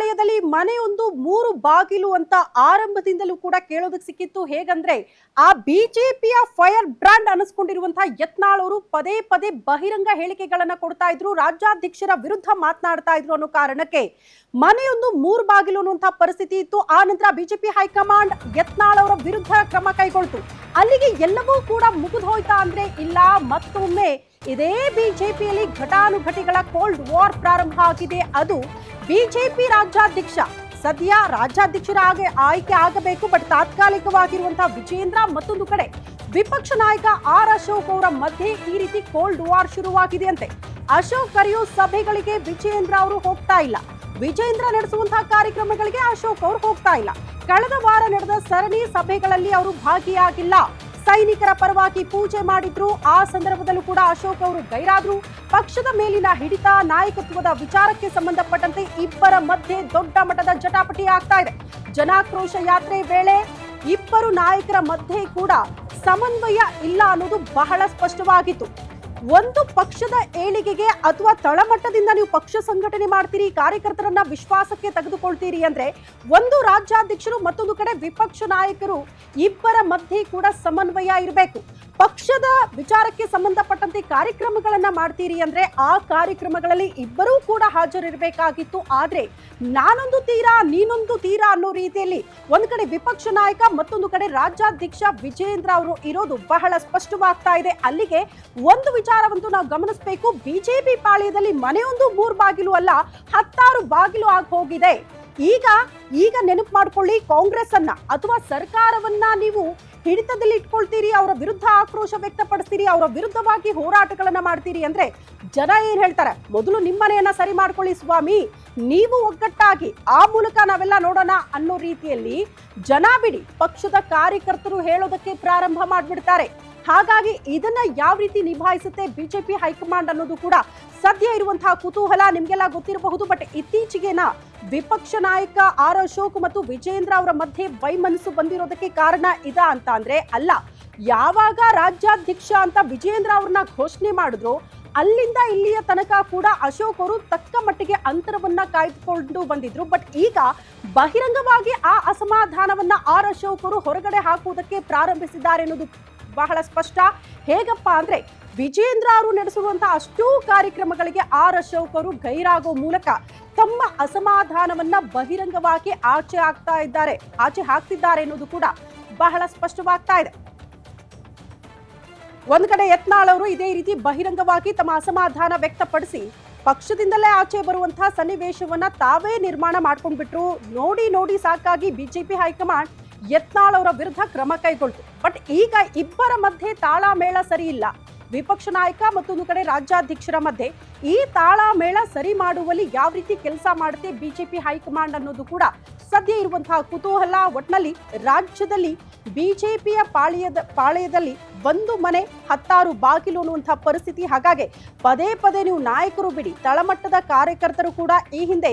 ಪಾಳ್ಯದಲ್ಲಿ ಮನೆಯೊಂದು ಮೂರು ಬಾಗಿಲು ಅಂತ ಆರಂಭದಿಂದಲೂ ಕೂಡ ಕೇಳೋದಕ್ಕೆ ಸಿಕ್ಕಿತ್ತು. ಹೇಗಂದ್ರೆ ಆ ಬಿಜೆಪಿಯ ಫೈರ್ ಬ್ರಾಂಡ್ ಅನಿಸ್ಕೊಂಡಿರುವಂತಹ ಯತ್ನಾಳ್ ಅವರು ಪದೇ ಪದೇ ಬಹಿರಂಗ ಹೇಳಿಕೆಗಳನ್ನ ಕೊಡ್ತಾ ಇದ್ರು, ರಾಜ್ಯಾಧ್ಯಕ್ಷರ ವಿರುದ್ಧ ಮಾತನಾಡ್ತಾ ಇದ್ರು ಅನ್ನೋ ಕಾರಣಕ್ಕೆ ಮನೆಯೊಂದು ಮೂರು ಬಾಗಿಲು ಅನ್ನುವಂತಹ ಪರಿಸ್ಥಿತಿ ಇತ್ತು. ಆ ನಂತರ ಬಿಜೆಪಿ ಹೈಕಮಾಂಡ್ ಯತ್ನಾಳ್ ಅವರ ವಿರುದ್ಧ ಕ್ರಮ ಕೈಗೊಳ್ತು. ಅಲ್ಲಿಗೆ ಎಲ್ಲವೂ ಕೂಡ ಮುಗಿದು ಹೋಯ್ತಾ ಅಂದ್ರೆ ಇಲ್ಲ, ಮತ್ತೊಮ್ಮೆ ಇದೇ ಬಿಜೆಪಿಯಲ್ಲಿ ಘಟಾನುಘಟಿಗಳ ಕೋಲ್ಡ್ ವಾರ್ ಪ್ರಾರಂಭ ಆಗಿದೆ. ಅದು ಬಿಜೆಪಿ ರಾಜ್ಯಾಧ್ಯಕ್ಷ, ಸದ್ಯ ರಾಜ್ಯಾಧ್ಯಕ್ಷರ ಆಗ ಆಯ್ಕೆ ಆಗಬೇಕು ಬಟ್ ತಾತ್ಕಾಲಿಕವಾಗಿರುವಂತಹ ವಿಜೇಂದ್ರ ಮತ್ತೊಂದು ಕಡೆ ವಿಪಕ್ಷ ನಾಯಕ ಆರ್ ಅಶೋಕ್ ಅವರ ಮಧ್ಯೆ ಈ ರೀತಿ ಕೋಲ್ಡ್ ವಾರ್ ಶುರುವಾಗಿದೆ ಅಂತೆ ಅಶೋಕ್ ಕರೆಯೋ ಸಭೆಗಳಿಗೆ ವಿಜೇಂದ್ರ ಅವರು ಹೋಗ್ತಾ ಇಲ್ಲ. ವಿಜೇಂದ್ರ ನಡೆಸುವಂತಹ ಕಾರ್ಯಕ್ರಮಗಳಿಗೆ ಅಶೋಕ್ ಅವರು ಹೋಗ್ತಾ ಇಲ್ಲ. ಕಳೆದ ವಾರ ನಡೆದ ಸರಣಿ ಸಭೆಗಳಲ್ಲಿ ಅವರು ಭಾಗಿಯಾಗಿಲ್ಲ. ಸೈನಿಕರ ಪರವಾಗಿ ಪೂಜೆ ಮಾಡಿದ್ರು. ಆ ಸಂದರ್ಭದಲ್ಲೂ ಕೂಡ ಅಶೋಕ್ ಅವರು ಗೈರಾದ್ರು. ಪಕ್ಷದ ಮೇಲಿನ ಹಿಡಿತ, ನಾಯಕತ್ವದ ವಿಚಾರಕ್ಕೆ ಸಂಬಂಧಪಟ್ಟಂತೆ ಇಬ್ಬರ ಮಧ್ಯೆ ದೊಡ್ಡ ಮಟ್ಟದ ಜಟಾಪಟಿ ಆಗ್ತಾ ಇದೆ. ಜನಾಕ್ರೋಶ ಯಾತ್ರೆ ವೇಳೆ ಇಬ್ಬರು ನಾಯಕರ ಮಧ್ಯೆ ಕೂಡ ಸಮನ್ವಯ ಇಲ್ಲ ಅನ್ನೋದು ಬಹಳ ಸ್ಪಷ್ಟವಾಗಿತ್ತು. ಒಂದು ಪಕ್ಷದ ಏಳಿಗೆಗೆ ಅಥವಾ ತಳಮಟ್ಟದಿಂದ ನೀವು ಪಕ್ಷ ಸಂಘಟನೆ ಮಾಡ್ತೀರಿ, ಕಾರ್ಯಕರ್ತರನ್ನ ವಿಶ್ವಾಸಕ್ಕೆ ತೆಗೆದುಕೊಳ್ತೀರಿ ಅಂದ್ರೆ ಒಂದು ರಾಜ್ಯಾಧ್ಯಕ್ಷರು ಮತ್ತೊಂದು ಕಡೆ ವಿಪಕ್ಷ ನಾಯಕರು ಇಬ್ಬರ ಮಧ್ಯೆ ಕೂಡ ಸಮನ್ವಯ ಇರಬೇಕು. ಪಕ್ಷದ ವಿಚಾರಕ್ಕೆ ಸಂಬಂಧಪಟ್ಟಂತೆ ಕಾರ್ಯಕ್ರಮಗಳನ್ನ ಮಾಡ್ತೀರಿ ಅಂದ್ರೆ ಆ ಕಾರ್ಯಕ್ರಮಗಳಲ್ಲಿ ಇಬ್ಬರೂ ಕೂಡ ಹಾಜರಿರಬೇಕಾಗಿತ್ತು. ಆದ್ರೆ ನಾನೊಂದು ತೀರಾ, ನೀನೊಂದು ತೀರಾ ಅನ್ನೋ ರೀತಿಯಲ್ಲಿ ಒಂದು ಕಡೆ ವಿಪಕ್ಷ ನಾಯಕ, ಮತ್ತೊಂದು ಕಡೆ ರಾಜ್ಯಾಧ್ಯಕ್ಷ ವಿಜೇಂದ್ರ ಅವರು ಇರೋದು ಬಹಳ ಸ್ಪಷ್ಟವಾಗ್ತಾ ಇದೆ. ಅಲ್ಲಿಗೆ ಒಂದು ವಿಚಾರವಂತೂ ನಾವು ಗಮನಿಸಬೇಕು. ಬಿಜೆಪಿ ಪಾಳ್ಯದಲ್ಲಿ ಮನೆಯೊಂದು ಮೂರು ಬಾಗಿಲು ಅಲ್ಲ, ಹತ್ತಾರು ಬಾಗಿಲು ಆಗಿ ಹೋಗಿದೆ. ಈಗ ಈಗ ನೆನಪು ಮಾಡ್ಕೊಳ್ಳಿ ಕಾಂಗ್ರೆಸ್ ಅನ್ನ ಅಥವಾ ಸರ್ಕಾರವನ್ನ ನೀವು ಹಿಡಿತದಲ್ಲಿ ಇಟ್ಕೊಳ್ತೀರಿ, ಅವರ ವಿರುದ್ಧ ಆಕ್ರೋಶ ವ್ಯಕ್ತಪಡಿಸ್ತೀರಿ, ಅವರ ವಿರುದ್ಧವಾಗಿ ಹೋರಾಟಗಳನ್ನ ಮಾಡ್ತೀರಿ ಅಂದ್ರೆ ಜನ ಏನ್ ಹೇಳ್ತಾರೆ? ಮೊದಲು ನಿಮ್ಮನೆಯನ್ನ ಸರಿ ಮಾಡ್ಕೊಳ್ಳಿ ಸ್ವಾಮಿ. ನೀವು ಒಗ್ಗಟ್ಟಾಗಿ ಆ ಮೂಲಕ ನಾವೆಲ್ಲ ನೋಡೋಣ ಅನ್ನೋ ರೀತಿಯಲ್ಲಿ ಜನ ಬಿಡಿ. ಪಕ್ಷದ ಕಾರ್ಯಕರ್ತರು ಹೇಳೋದಕ್ಕೆ ಪ್ರಾರಂಭ ಮಾಡ್ಬಿಡ್ತಾರೆ. ಹಾಗಾಗಿ ಇದನ್ನ ಯಾವ ರೀತಿ ನಿಭಾಯಿಸುತ್ತೆ ಬಿಜೆಪಿ ಹೈಕಮಾಂಡ್ ಅನ್ನೋದು ಕೂಡ ಸದ್ಯ ಇರುವಂತಹ ಕುತೂಹಲ ನಿಮ್ಗೆಲ್ಲ ಗೊತ್ತಿರಬಹುದು ಬಟ್ ಇತ್ತೀಚೆಗೆನ ವಿಪಕ್ಷ ನಾಯಕ ಆರ್ ಅಶೋಕ್ ಮತ್ತು ವಿಜೇಂದ್ರ ಅವರ ಮಧ್ಯೆ ವೈಮನಸ್ಸು ಬಂದಿರೋದಕ್ಕೆ ಕಾರಣ ಇದ ಅಂತ ಅಂದ್ರೆ ಅಲ್ಲ, ಯಾವಾಗ ರಾಜ್ಯಾಧ್ಯಕ್ಷ ಅಂತ ವಿಜೇಂದ್ರ ಅವ್ರನ್ನ ಘೋಷಣೆ ಮಾಡಿದ್ರು ಅಲ್ಲಿಂದ ಇಲ್ಲಿಯ ತನಕ ಕೂಡ ಅಶೋಕ್ ಅವರು ತಕ್ಕ ಮಟ್ಟಿಗೆ ಅಂತರವನ್ನ ಕಾಯ್ದುಕೊಂಡು ಬಂದಿದ್ರು. ಬಟ್ ಈಗ ಬಹಿರಂಗವಾಗಿ ಆ ಅಸಮಾಧಾನವನ್ನ ಆರ್ ಅಶೋಕ್ ಅವರು ಹೊರಗಡೆ ಹಾಕುವುದಕ್ಕೆ ಪ್ರಾರಂಭಿಸಿದ್ದಾರೆ ಅನ್ನೋದು ಬಹಳ ಸ್ಪಷ್ಟ. ಹೇಗಪ್ಪ ಅಂದ್ರೆ ವಿಜೇಂದ್ರ ಅವರು ನಡೆಸಿರುವಂತಹ ಅಷ್ಟೂ ಕಾರ್ಯಕ್ರಮಗಳಿಗೆ ಆರ್ ಅಶೋಕ್ ಗೈರಾಗೋ ಮೂಲಕ ತಮ್ಮ ಅಸಮಾಧಾನವನ್ನ ಬಹಿರಂಗವಾಗಿ ಆಚೆ ಆಗ್ತಾ ಇದ್ದಾರೆ. ಆಚೆ ಹಾಕ್ತಿದ್ದಾರೆ ಅನ್ನೋದು ಕೂಡ ಬಹಳ ಸ್ಪಷ್ಟವಾಗ್ತಾ ಇದೆ. ಒಂದ್ ಕಡೆ ಯತ್ನಾಳ್ ಅವರು ಇದೇ ರೀತಿ ಬಹಿರಂಗವಾಗಿ ತಮ್ಮ ಅಸಮಾಧಾನ ವ್ಯಕ್ತಪಡಿಸಿ ಪಕ್ಷದಿಂದಲೇ ಆಚೆ ಬರುವಂತಹ ಸನ್ನಿವೇಶವನ್ನ ತಾವೇ ನಿರ್ಮಾಣ ಮಾಡ್ಕೊಂಡ್ಬಿಟ್ರು. ನೋಡಿ ನೋಡಿ ಸಾಕಾಗಿ ಬಿಜೆಪಿ ಹೈಕಮಾಂಡ್ ಯತ್ನಾಳ್ ಅವರ ವಿರುದ್ಧ ಕ್ರಮ ಕೈಗೊಳ್ತು ಬಟ್ ಈಗ ಇಬ್ಬರ ಮಧ್ಯೆ ತಾಳಮೇಳ ಸರಿ ಇಲ್ಲ. ವಿಪಕ್ಷ ನಾಯಕ ಮತ್ತೊಂದು ಕಡೆ ರಾಜ್ಯಾಧ್ಯಕ್ಷರ ಮಧ್ಯೆ ಈ ತಾಳಮೇಳ ಸರಿ ಮಾಡುವಲ್ಲಿ ಯಾವ ರೀತಿ ಕೆಲಸ ಮಾಡುತ್ತೆ ಬಿಜೆಪಿ ಹೈಕಮಾಂಡ್ ಅನ್ನೋದು ಕೂಡ ಸದ್ಯ ಇರುವಂತಹ ಕುತೂಹಲ. ಒಟ್ನಲ್ಲಿ ರಾಜ್ಯದಲ್ಲಿ ಬಿಜೆಪಿಯ ಪಾಳ್ಯದ ಪಾಳ್ಯದಲ್ಲಿ ಒಂದು ಮನೆ, ಹತ್ತಾರು ಬಾಗಿಲು ಅನ್ನುವಂಥ ಪರಿಸ್ಥಿತಿ. ಹಾಗಾಗಿ ಪದೇ ಪದೇ ನೀವು ನಾಯಕರು ಬಿಡಿ, ತಳಮಟ್ಟದ ಕಾರ್ಯಕರ್ತರು ಕೂಡ ಈ ಹಿಂದೆ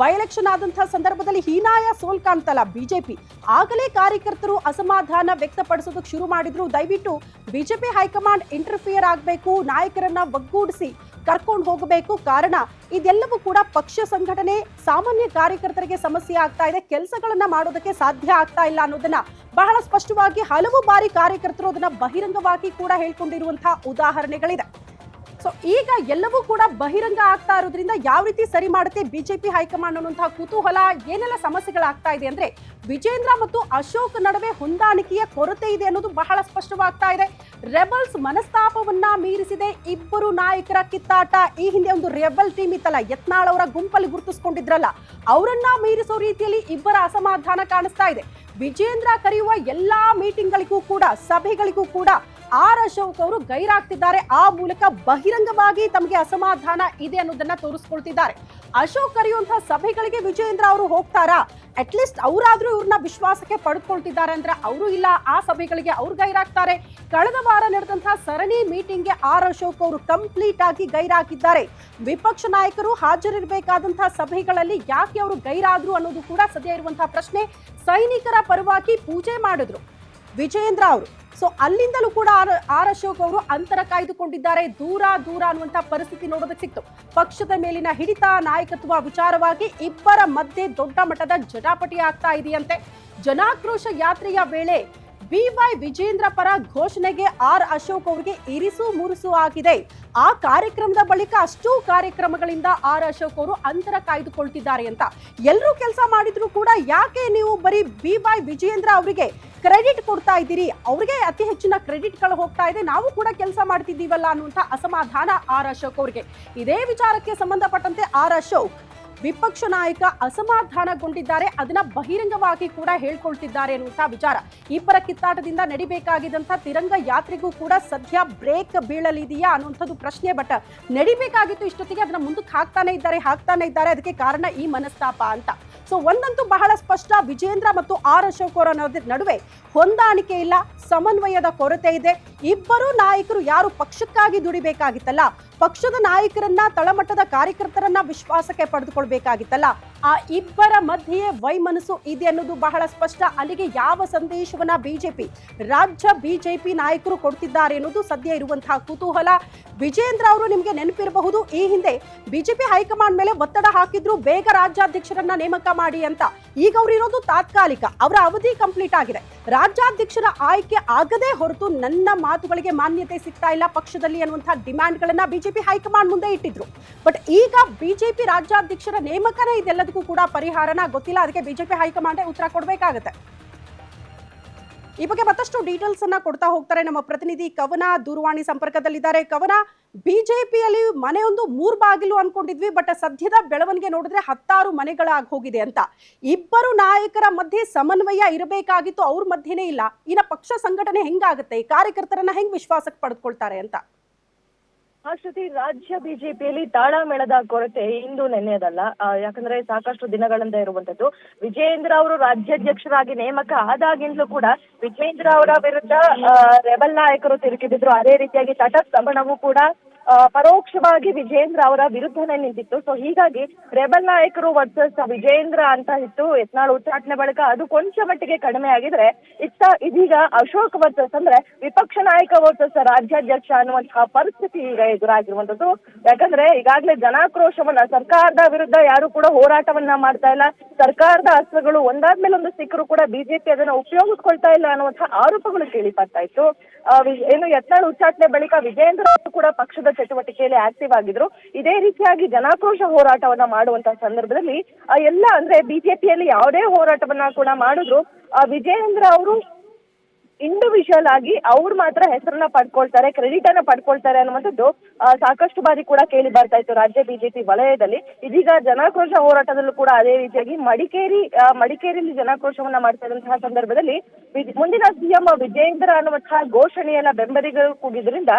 ಬೈ ಎಲೆಕ್ಷನ್ ಆದಂತಹ ಸಂದರ್ಭದಲ್ಲಿ ಹೀನಾಯ ಸೋಲ್ ಕಾಣ್ತಲ್ಲ ಬಿಜೆಪಿ. ಆಗಲೇ ಕಾರ್ಯಕರ್ತರು ಅಸಮಾಧಾನ ವ್ಯಕ್ತಪಡಿಸೋದಕ್ಕೆ ಶುರು ಮಾಡಿದ್ರು. ದಯವಿಟ್ಟು ಬಿಜೆಪಿ ಹೈಕಮಾಂಡ್ ಇಂಟರ್ಫಿಯರ್ ಆಗಬೇಕು, ನಾಯಕರನ್ನ ಒಗ್ಗೂಡಿಸಿ ಕರ್ಕೊಂಡು ಹೋಗಬೇಕು. ಕಾರಣ, ಇದೆಲ್ಲವೂ ಕೂಡ ಪಕ್ಷ ಸಂಘಟನೆ, ಸಾಮಾನ್ಯ ಕಾರ್ಯಕರ್ತರಿಗೆ ಸಮಸ್ಯೆ ಆಗ್ತಾ ಇದೆ. ಕೆಲಸಗಳನ್ನ ಮಾಡೋದಕ್ಕೆ ಸಾಧ್ಯ ಆಗ್ತಾ ಇಲ್ಲ ಅನ್ನೋದನ್ನ ಬಹಳ ಸ್ಪಷ್ಟವಾಗಿ ಹಲವು ಬಾರಿ ಕಾರ್ಯಕರ್ತರು ಅದನ್ನ ಬಹಿರಂಗವಾಗಿ ಕೂಡ ಹೇಳ್ಕೊಂಡಿರುವಂತಹ ಉದಾಹರಣೆಗಳಿದೆ. ಸೊ ಈಗ ಎಲ್ಲವೂ ಕೂಡ ಬಹಿರಂಗ ಆಗ್ತಾ ಇರೋದ್ರಿಂದ ಯಾವ ರೀತಿ ಸರಿ ಮಾಡುತ್ತೆ ಬಿಜೆಪಿ ಹೈಕಮಾಂಡ್ ಅನ್ನುವಂತಹ ಕುತೂಹಲ, ಏನೆಲ್ಲ ಸಮಸ್ಯೆಗಳಾಗ್ತಾ ಇದೆ ಅಂದ್ರೆ ವಿಜೇಂದ್ರ ಮತ್ತು ಅಶೋಕ್ ನಡುವೆ ಹೊಂದಾಣಿಕೆಯ ಕೊರತೆ ಇದೆ ಅನ್ನೋದು ಬಹಳ ಸ್ಪಷ್ಟವಾಗ್ತಾ ಇದೆ. ರೆಬಲ್ಸ್ ಮನಸ್ತಾಪವನ್ನ ಮೀರಿಸಿದೆ ಇಬ್ಬರು ನಾಯಕರ ಕಿತ್ತಾಟ. ಈ ಹಿಂದೆ ಒಂದು ರೆಬಲ್ ಟೀಮ್ ಇತ್ತಲ್ಲ, ಯತ್ನಾಳ್ ಅವರ ಗುಂಪಲ್ಲಿ ಗುರುತಿಸ್ಕೊಂಡಿದ್ರಲ್ಲ, ಅವರನ್ನ ಮೀರಿಸೋ ರೀತಿಯಲ್ಲಿ ಇಬ್ಬರ ಅಸಮಾಧಾನ ಕಾಣಿಸ್ತಾ ಇದೆ. ವಿಜೇಂದ್ರ ಕರೆಯುವ ಎಲ್ಲಾ ಮೀಟಿಂಗ್ಗಳಿಗೂ ಕೂಡ, ಸಭೆಗಳಿಗೂ ಕೂಡ ಆರ್ ಅಶೋಕ್ ಅವರು ಗೈರಾಗ್ತಿದ್ದಾರೆ. ಆ ಮೂಲಕ ಬಹಿರಂಗವಾಗಿ ತಮಗೆ ಅಸಮಾಧಾನ ಇದೆ ಅನ್ನೋದನ್ನ ತೋರಿಸ್ಕೊಳ್ತಿದ್ದಾರೆ. ಅಶೋಕ್ ಕರೆಯುವಂತಹ ಸಭೆಗಳಿಗೆ ವಿಜಯೇಂದ್ರ ಅವರು ಹೋಗ್ತಾರಾ? ಅಟ್ಲೀಸ್ಟ್ ಅವರಾದ್ರೂ ಇವ್ರನ್ನ ವಿಶ್ವಾಸಕ್ಕೆ ಪಡೆದುಕೊಳ್ತಿದ್ದಾರೆ ಅಂದ್ರೆ ಅವರು ಇಲ್ಲ, ಆ ಸಭೆಗಳಿಗೆ ಅವ್ರು ಗೈರಾಗ್ತಾರೆ. ಕಳೆದ ವಾರ ನಡೆದಂತಹ ಸರಣಿ ಮೀಟಿಂಗ್ಗೆ ಆರ್ ಅಶೋಕ್ ಅವರು ಕಂಪ್ಲೀಟ್ ಆಗಿ ಗೈರಾಗಿದ್ದಾರೆ. ವಿಪಕ್ಷ ನಾಯಕರು ಹಾಜರಿರಬೇಕಾದಂತಹ ಸಭೆಗಳಲ್ಲಿ ಯಾಕೆ ಅವರು ಗೈರಾದ್ರು ಅನ್ನೋದು ಕೂಡ ಸದ್ಯ ಇರುವಂತಹ ಪ್ರಶ್ನೆ. ಸೈನಿಕರ ಪರವಾಗಿ ಪೂಜೆ ಮಾಡಿದ್ರು. ವಿಜಯೇಂದ್ರ ಅವರು. ಸೊ ಅಲ್ಲಿಂದಲೂ ಕೂಡ ಆರ್ ಆರ್ ಅಶೋಕ್ ಅವರು ಅಂತರ ಕಾಯ್ದುಕೊಂಡಿದ್ದಾರೆ. ದೂರ ದೂರ ಅನ್ನುವಂಥ ಪರಿಸ್ಥಿತಿ ನೋಡೋದಕ್ಕೆ ಸಿಕ್ತು. ಪಕ್ಷದ ಮೇಲಿನ ಹಿಡಿತ, ನಾಯಕತ್ವ ವಿಚಾರವಾಗಿ ಇಬ್ಬರ ಮಧ್ಯೆ ದೊಡ್ಡ ಮಟ್ಟದ ಜಟಾಪಟಿ ಆಗ್ತಾ ಇದೆಯಂತೆ. ಜನಾಕ್ರೋಶ ಯಾತ್ರೆಯ ವೇಳೆ ಬಿ ವೈ ವಿಜೇಂದ್ರ ಪರ ಘೋಷಣೆಗೆ ಆರ್ ಅಶೋಕ್ ಅವರಿಗೆ ಇರಿಸು ಮುರುಸು ಆಗಿದೆ. ಆ ಕಾರ್ಯಕ್ರಮದ ಬಳಿಕ ಅಷ್ಟೂ ಕಾರ್ಯಕ್ರಮಗಳಿಂದ ಆರ್ ಅಶೋಕ್ ಅವರು ಅಂತರ ಕಾಯ್ದುಕೊಳ್ತಿದ್ದಾರೆ ಅಂತ. ಎಲ್ಲರೂ ಕೆಲಸ ಮಾಡಿದ್ರು ಕೂಡ ಯಾಕೆ ನೀವು ಬರೀ ಬಿ ವೈ ವಿಜೇಂದ್ರ ಅವರಿಗೆ ಕ್ರೆಡಿಟ್ ಕೊಡ್ತಾ ಇದ್ದೀರಿ? ಅವ್ರಿಗೆ ಅತಿ ಹೆಚ್ಚಿನ ಕ್ರೆಡಿಟ್ಗಳು ಹೋಗ್ತಾ ಇದೆ. ನಾವು ಕೂಡ ಕೆಲಸ ಮಾಡ್ತಿದ್ದೀವಲ್ಲ ಅನ್ನುವಂಥ ಅಸಮಾಧಾನ ಆರ್ ಅಶೋಕ್ ಅವರಿಗೆ. ಇದೇ ವಿಚಾರಕ್ಕೆ ಸಂಬಂಧಪಟ್ಟಂತೆ ಆರ್ ಅಶೋಕ್ ವಿಪಕ್ಷ ನಾಯಕ ಅಸಮಾಧಾನಗೊಂಡಿದ್ದಾರೆ. ಅದನ್ನ ಬಹಿರಂಗವಾಗಿ ಕೂಡ ಹೇಳ್ಕೊಳ್ತಿದ್ದಾರೆ ಅನ್ನುವಂಥ ವಿಚಾರ. ಇಬ್ಬರ ಕಿತ್ತಾಟದಿಂದ ನಡಿಬೇಕಾಗಿದ್ದಂಥ ತಿರಂಗ ಯಾತ್ರೆಗೂ ಕೂಡ ಸದ್ಯ ಬ್ರೇಕ್ ಬೀಳಲಿದೆಯಾ ಅನ್ನುವಂಥದ್ದು ಪ್ರಶ್ನೆ. ಬಟ್ ನಡಿಬೇಕಾಗಿತ್ತು ಇಷ್ಟೊತ್ತಿಗೆ, ಅದನ್ನ ಮುಂದಕ್ಕೆ ಹಾಕ್ತಾನೆ ಇದ್ದಾರೆ ಹಾಕ್ತಾನೆ ಇದ್ದಾರೆ. ಅದಕ್ಕೆ ಕಾರಣ ಈ ಮನಸ್ತಾಪ ಅಂತ. ಸೊ ಒಂದಂತೂ ಬಹಳ ಸ್ಪಷ್ಟ. ವಿಜೇಂದ್ರ ಮತ್ತು ಆರ್ ಅಶೋಕ್ ಅವರ ನಡುವೆ ಹೊಂದಾಣಿಕೆ ಇಲ್ಲ, ಸಮನ್ವಯದ ಕೊರತೆ ಇದೆ. ಇಬ್ಬರು ನಾಯಕರು ಯಾರು ಪಕ್ಷಕ್ಕಾಗಿ ದುಡಿಬೇಕಾಗಿತ್ತಲ್ಲ? ಪಕ್ಷದ ನಾಯಕರನ್ನ, ತಳಮಟ್ಟದ ಕಾರ್ಯಕರ್ತರನ್ನ ವಿಶ್ವಾಸಕ್ಕೆ ಪಡೆದುಕೊಳ್ಬೇಕಾಗಿತ್ತಲ್ಲ? ಆ ಇಬ್ಬರ ಮಧ್ಯೆಯೇ ವೈಮನಸ್ಸು ಇದೆ ಅನ್ನೋದು ಬಹಳ ಸ್ಪಷ್ಟ. ಅಲ್ಲಿಗೆ ಯಾವ ಸಂದೇಶವನ್ನ ಬಿಜೆಪಿ ರಾಜ್ಯ ಬಿಜೆಪಿ ನಾಯಕರು ಕೊಡ್ತಿದ್ದಾರೆ ಅನ್ನೋದು ಸದ್ಯ ಇರುವಂತಹ ಕುತೂಹಲ. ವಿಜೇಂದ್ರ ಅವರು ನಿಮಗೆ ನೆನಪಿರಬಹುದು, ಈ ಹಿಂದೆ ಬಿಜೆಪಿ ಹೈಕಮಾಂಡ್ ಮೇಲೆ ಒತ್ತಡ ಹಾಕಿದ್ರು, ಬೇಗ ರಾಜ್ಯಾಧ್ಯಕ್ಷರನ್ನ ನೇಮಕ ಮಾಡಿ ಅಂತ. ಈಗ ಅವರು ಇರೋದು ತಾತ್ಕಾಲಿಕ, ಅವರ ಅವಧಿ ಕಂಪ್ಲೀಟ್ ಆಗಿದೆ. ರಾಜ್ಯಾಧ್ಯಕ್ಷರ ಆಯ್ಕೆ ಆಗದೇ ಹೊರತು ನನ್ನ ಮಾತುಗಳಿಗೆ ಮಾನ್ಯತೆ ಸಿಗ್ತಾ ಇಲ್ಲ ಪಕ್ಷದಲ್ಲಿ ಅನ್ನುವಂತಹ ಡಿಮ್ಯಾಂಡ್ಗಳನ್ನ ಬಿಜೆಪಿ ಹೈಕಮಾಂಡ್ ಮುಂದೆ ಇಟ್ಟಿದ್ರು. ಬಟ್ ಈಗ ಬಿಜೆಪಿ ರಾಜ್ಯಾಧ್ಯಕ್ಷರ ನೇಮಕನೇ ಇದೆಲ್ಲದಕ್ಕೂ ಕೂಡ ಪರಿಹಾರನ ಗೊತ್ತಿಲ್ಲ. ಅದಕ್ಕೆ ಬಿಜೆಪಿ ಹೈಕಮಾಂಡೇ ಉತ್ತರ ಕೊಡಬೇಕಾಗತ್ತೆ. ಈ ಬಗ್ಗೆ ಮತ್ತಷ್ಟು ಡೀಟೇಲ್ಸ್ ಅನ್ನ ಕೊಡ್ತಾ ಹೋಗ್ತಾರೆ ನಮ್ಮ ಪ್ರತಿನಿಧಿ ಕವನ. ದೂರವಾಣಿ ಸಂಪರ್ಕದಲ್ಲಿದ್ದಾರೆ. ಕವನ ಬಿಜೆಪಿಯಲ್ಲಿ ಮನೆಯೊಂದು ಮೂರು ಬಾಗಿಲು ಅನ್ಕೊಂಡಿದ್ವಿ ಬಟ್ ಸದ್ಯದ ಬೆಳವಣಿಗೆ ನೋಡಿದ್ರೆ ಹತ್ತಾರು ಮನೆಗಳಾಗಿ ಹೋಗಿದೆ ಅಂತ. ಇಬ್ಬರು ನಾಯಕರ ಮಧ್ಯೆ ಸಮನ್ವಯ ಇರಬೇಕಾಗಿತ್ತು, ಅವ್ರ ಮಧ್ಯೆನೇ ಇಲ್ಲ. ಇನ್ನ ಪಕ್ಷ ಸಂಘಟನೆ ಹೆಂಗಾಗುತ್ತೆ? ಕಾರ್ಯಕರ್ತರನ್ನ ಹೆಂಗ್ ವಿಶ್ವಾಸಕ್ಕೆ ಪಡೆದುಕೊಳ್ತಾರೆ ಅಂತ. ಶ್ರುತಿ ರಾಜ್ಯ ಬಿಜೆಪಿಯಲ್ಲಿ ತಾಳಮೇಳದ ಕೊರತೆ ಇಂದು ನೆನ್ನೆದಲ್ಲ ಆ, ಯಾಕಂದ್ರೆ ಸಾಕಷ್ಟು ದಿನಗಳಿಂದ ಇರುವಂತದ್ದು ವಿಜಯೇಂದ್ರ ಅವರು ರಾಜ್ಯಾಧ್ಯಕ್ಷರಾಗಿ ನೇಮಕ ಆದಾಗಿಂದಲೂ ಕೂಡ ವಿಜಯೇಂದ್ರ ಅವರ ವಿರುದ್ಧ ರೆಬಲ್ ನಾಯಕರು ತಿರುಗಿದ್ರು ಅದೇ ರೀತಿಯಾಗಿ ತಟಸ್ಥಮನವೂ ಕೂಡ ಪರೋಕ್ಷವಾಗಿ ವಿಜೇಂದ್ರ ಅವರ ವಿರುದ್ಧನೇ ನಿಂತಿತ್ತು. ಸೊ ಹೀಗಾಗಿ ರೆಬಲ್ ನಾಯಕರು ವರ್ಸಸ್ ವಿಜೇಂದ್ರ ಅಂತ ಇತ್ತು. ಯತ್ನಾಳ್ ಉಚ್ಚಾಟನೆ ಬಳಿಕ ಅದು ಕೊಂಚ ಮಟ್ಟಿಗೆ ಕಡಿಮೆ ಆಗಿದ್ರೆ ಇತ್ತ ಇದೀಗ ಅಶೋಕ್ ವರ್ಸಸ್ ಅಂದ್ರೆ ವಿಪಕ್ಷ ನಾಯಕ ವರ್ಸಸ್ ರಾಜ್ಯಾಧ್ಯಕ್ಷ ಅನ್ನುವಂತಹ ಪರಿಸ್ಥಿತಿ ಈಗ ಎದುರಾಗಿರುವಂತದ್ದು ಯಾಕಂದ್ರೆ ಈಗಾಗಲೇ ಜನಾಕ್ರೋಶವನ್ನ ಸರ್ಕಾರದ ವಿರುದ್ಧ ಯಾರು ಕೂಡ ಹೋರಾಟವನ್ನ ಮಾಡ್ತಾ ಇಲ್ಲ. ಸರ್ಕಾರದ ಅಸ್ತ್ರಗಳು ಒಂದಾದ್ಮೇಲೆ ಒಂದು ಸಿಕ್ಕರು ಕೂಡ ಬಿಜೆಪಿ ಅದನ್ನ ಉಪಯೋಗಿಸ್ಕೊಳ್ತಾ ಇಲ್ಲ ಅನ್ನುವಂತಹ ಆರೋಪಗಳು ಕೇಳಿ ಬರ್ತಾ ಇತ್ತು. ಏನು ಯತ್ನಾಳ್ ಉಚ್ಚಾಟನೆ ಬಳಿಕ ವಿಜೇಂದ್ರ ಕೂಡ ಪಕ್ಷದ ಚಟುವಟಿಕೆಯಲ್ಲಿ ಆಕ್ಟಿವ್ ಆಗಿದ್ರು. ಇದೇ ರೀತಿಯಾಗಿ ಜನಾಕ್ರೋಶ ಹೋರಾಟವನ್ನ ಮಾಡುವಂತಹ ಸಂದರ್ಭದಲ್ಲಿ ಎಲ್ಲ ಅಂದ್ರೆ ಬಿಜೆಪಿಯಲ್ಲಿ ಯಾವುದೇ ಹೋರಾಟವನ್ನ ಕೂಡ ಮಾಡಿದ್ರು. ಆ, ವಿಜಯೇಂದ್ರ ಅವರು ಇಂಡಿವಿಜುವಲ್ ಆಗಿ ಅವ್ರು ಮಾತ್ರ ಹೆಸರನ್ನ ಪಡ್ಕೊಳ್ತಾರೆ ಕ್ರೆಡಿಟ್ ಅನ್ನ ಪಡ್ಕೊಳ್ತಾರೆ ಅನ್ನುವಂಥದ್ದು ಸಾಕಷ್ಟು ಬಾರಿ ಕೂಡ ಕೇಳಿ ಬರ್ತಾ ಇತ್ತು ರಾಜ್ಯ ಬಿಜೆಪಿ ವಲಯದಲ್ಲಿ. ಇದೀಗ ಜನಾಕ್ರೋಶ ಹೋರಾಟದಲ್ಲೂ ಕೂಡ ಅದೇ ರೀತಿಯಾಗಿ ಮಡಿಕೇರಿ ಮಡಿಕೇರಿಯಲ್ಲಿ ಜನಾಕ್ರೋಶವನ್ನ ಮಾಡ್ತಾ ಸಂದರ್ಭದಲ್ಲಿ ಮುಂದಿನ ಸಿಎಂ ವಿಜಯೇಂದ್ರ ಅನ್ನುವಂತಹ ಘೋಷಣೆಯನ್ನ ಬೆಂಬಲಿಗರು ಕೂಡಿದ್ರಿಂದ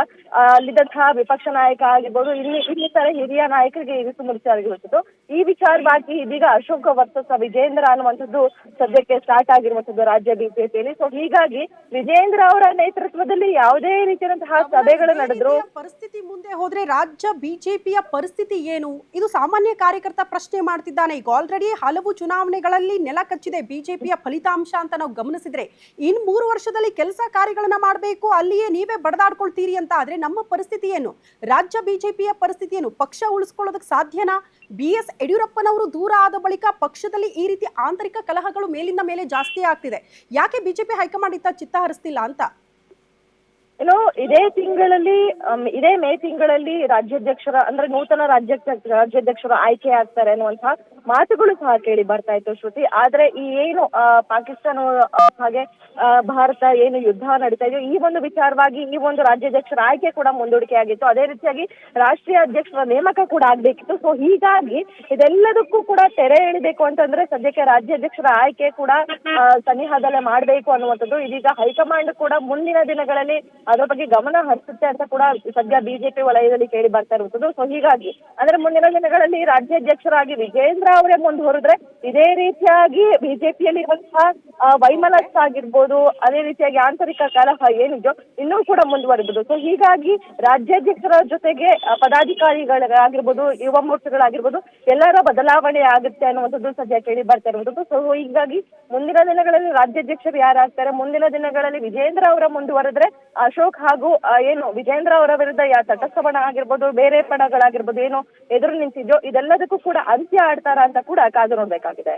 ಅಲ್ಲಿದ್ದಂತಹ ವಿಪಕ್ಷ ನಾಯಕ ಆಗಿರ್ಬೋದು ಇಲ್ಲಿ ಇನ್ನಿತರ ಹಿರಿಯ ನಾಯಕರಿಗೆ ಇರಿಸು ಮುರಿಸಾಗಿರುವಂಥದ್ದು ಈ ವಿಚಾರವಾಗಿ ಇದೀಗ ಅಶೋಕ ವರ್ಸಸ್ ವಿಜೇಂದ್ರ ಅನ್ನುವಂಥದ್ದು ಸದ್ಯಕ್ಕೆ ಸ್ಟಾರ್ಟ್ ಆಗಿರುವಂಥದ್ದು ರಾಜ್ಯ ಬಿಜೆಪಿಯಲ್ಲಿ ಸೊ ಹೀಗಾಗಿ ವಿಜೇಂದ್ರ ಅವರ ನೇತೃತ್ವದಲ್ಲಿ ಯಾವುದೇ ರೀತಿಯಾದಂತಹ ಸಭೆಗಳು ನಡೆದ್ರು. ಪರಿಸ್ಥಿತಿ ಮುಂದೆ ಹೋದ್ರೆ ರಾಜ್ಯ ಬಿಜೆಪಿಯ ಪರಿಸ್ಥಿತಿ ಏನು? ಇದು ಸಾಮಾನ್ಯ ಕಾರ್ಯಕರ್ತ ಪ್ರಶ್ನೆ ಮಾಡ್ತಿದ್ದಾನೆ. ಈಗ ಆಲ್ರೆಡಿ ಹಲವು ಚುನಾವಣೆಗಳಲ್ಲಿ ನೆಲ ಕಚ್ಚಿದೆ ಬಿಜೆಪಿಯ ಫಲಿತಾಂಶ ಅಂತ ನಾವು ಗಮನಿಸಿದ್ರೆ. ಇನ್ ಮೂರು ವರ್ಷದಲ್ಲಿ ಕೆಲಸ ಕಾರ್ಯಗಳನ್ನ ಮಾಡಬೇಕು ಅಲ್ಲಿಯೇ ನೀವೇ ಬಡದಾಡ್ಕೊಳ್ತೀರಿ ಅಂತ. ಆದ್ರೆ ನಮ್ಮ ಪರಿಸ್ಥಿತಿ ಏನು? ರಾಜ್ಯ ಬಿಜೆಪಿಯ ಪರಿಸ್ಥಿತಿ ಏನು? ಪಕ್ಷ ಉಳಿಸ್ಕೊಳ್ಳೋದಕ್ಕೆ ಸಾಧ್ಯನಾ? ಬಿ ಎಸ್ ಯಡಿಯೂರಪ್ಪನವರು ದೂರ ಆದ ಬಳಿಕ ಪಕ್ಷದಲ್ಲಿ ಈ ರೀತಿ ಆಂತರಿಕ ಕಲಹಗಳು ಮೇಲಿಂದ ಮೇಲೆ ಜಾಸ್ತಿ ಆಗ್ತಿದೆ. ಯಾಕೆ ಬಿಜೆಪಿ ಹೈಕಮಾಂಡ್ ಇತ್ತ ಚಿತ್ತ ಹರಿಸ್ತಿಲ್ಲ ಅಂತ? ಏನೋ ಇದೇ ತಿಂಗಳಲ್ಲಿ ಅಮ್, ಇದೇ ಮೇ ತಿಂಗಳಲ್ಲಿ ರಾಜ್ಯಾಧ್ಯಕ್ಷರ ಅಂದ್ರೆ ನೂತನ ರಾಜ್ಯ ರಾಜ್ಯಾಧ್ಯಕ್ಷರು ಆಯ್ಕೆ ಆಗ್ತಾರೆ ಅನ್ನುವಂತಹ ಮಾತುಗಳು ಸಹ ಕೇಳಿ ಬರ್ತಾ ಇತ್ತು ಶ್ರುತಿ. ಆದ್ರೆ ಈ ಏನು ಪಾಕಿಸ್ತಾನ ಹಾಗೆ ಭಾರತ ಏನು ಯುದ್ಧ ನಡೀತಾ ಇದೆಯೋ, ಈ ಒಂದು ವಿಚಾರವಾಗಿ ಈ ಒಂದು ರಾಜ್ಯಾಧ್ಯಕ್ಷರ ಆಯ್ಕೆ ಕೂಡ ಮುಂದೂಡಿಕೆ ಆಗಿತ್ತು. ಅದೇ ರೀತಿಯಾಗಿ ರಾಷ್ಟ್ರೀಯ ಅಧ್ಯಕ್ಷರ ನೇಮಕ ಕೂಡ ಆಗ್ಬೇಕಿತ್ತು. ಸೊ ಹೀಗಾಗಿ ಇದೆಲ್ಲದಕ್ಕೂ ಕೂಡ ತೆರೆ ಎಳಿಬೇಕು ಅಂತಂದ್ರೆ ಸದ್ಯಕ್ಕೆ ರಾಜ್ಯಾಧ್ಯಕ್ಷರ ಆಯ್ಕೆ ಕೂಡ ಸನಿಹದಲ್ಲೇ ಮಾಡಬೇಕು ಅನ್ನುವಂಥದ್ದು. ಇದೀಗ ಹೈಕಮಾಂಡ್ ಕೂಡ ಮುಂದಿನ ದಿನಗಳಲ್ಲಿ ಅದರ ಬಗ್ಗೆ ಗಮನ ಹರಿಸುತ್ತೆ ಅಂತ ಕೂಡ ಸದ್ಯ ಬಿಜೆಪಿ ವಲಯದಲ್ಲಿ ಕೇಳಿ ಬರ್ತಾ ಇರುವಂತದ್ದು ಸೊ ಹೀಗಾಗಿ ಅಂದ್ರೆ ಮುಂದಿನ ದಿನಗಳಲ್ಲಿ ರಾಜ್ಯಾಧ್ಯಕ್ಷರಾಗಿ ವಿಜೇಂದ್ರ ಅವರೇ ಮುಂದುವರೆದ್ರೆ ಇದೇ ರೀತಿಯಾಗಿ ಬಿಜೆಪಿಯಲ್ಲಿ ಇರುವಂತಹ ಆ, ವೈಮನಸ್ಸು ಆಗಿರ್ಬೋದು ಅದೇ ರೀತಿಯಾಗಿ ಆಂತರಿಕ ಕಲಹ ಏನಿದೆಯೋ ಇನ್ನೂ ಕೂಡ ಮುಂದುವರಿಬಹುದು ಸೊ ಹೀಗಾಗಿ ರಾಜ್ಯಾಧ್ಯಕ್ಷರ ಜೊತೆಗೆ ಪದಾಧಿಕಾರಿಗಳಾಗಿರ್ಬೋದು ಯುವ ಎಲ್ಲರ ಬದಲಾವಣೆ ಆಗುತ್ತೆ ಅನ್ನುವಂಥದ್ದು ಸದ್ಯ ಕೇಳಿ ಬರ್ತಾ ಇರುವಂಥದ್ದು. ಸೊ ಹೀಗಾಗಿ ಮುಂದಿನ ದಿನಗಳಲ್ಲಿ ರಾಜ್ಯಾಧ್ಯಕ್ಷರು ಯಾರಾಗ್ತಾರೆ ಮುಂದಿನ ದಿನಗಳಲ್ಲಿ ವಿಜೇಂದ್ರ ಅವರ ಮುಂದುವರೆದ್ರೆ ಅಶೋಕ್ ಹಾಗೂ ಏನು ವಿಜೇಂದ್ರ ಅವರ ವಿರುದ್ಧ ಯಾ ತಟಸ್ಥ ಬಣ ಆಗಿರ್ಬೋದು ಬೇರೆ ಪಣಗಳಾಗಿರ್ಬೋದು ಏನು ಎದುರು ನಿಂತಿದ್ಯೋ ಇದೆಲ್ಲದಕ್ಕೂ ಕೂಡ ಅಂತ್ಯ ಆಡ್ತಾರ ಅಂತ ಕೂಡ ಕಾದು ನೋಡ್ಬೇಕಾಗಿದೆ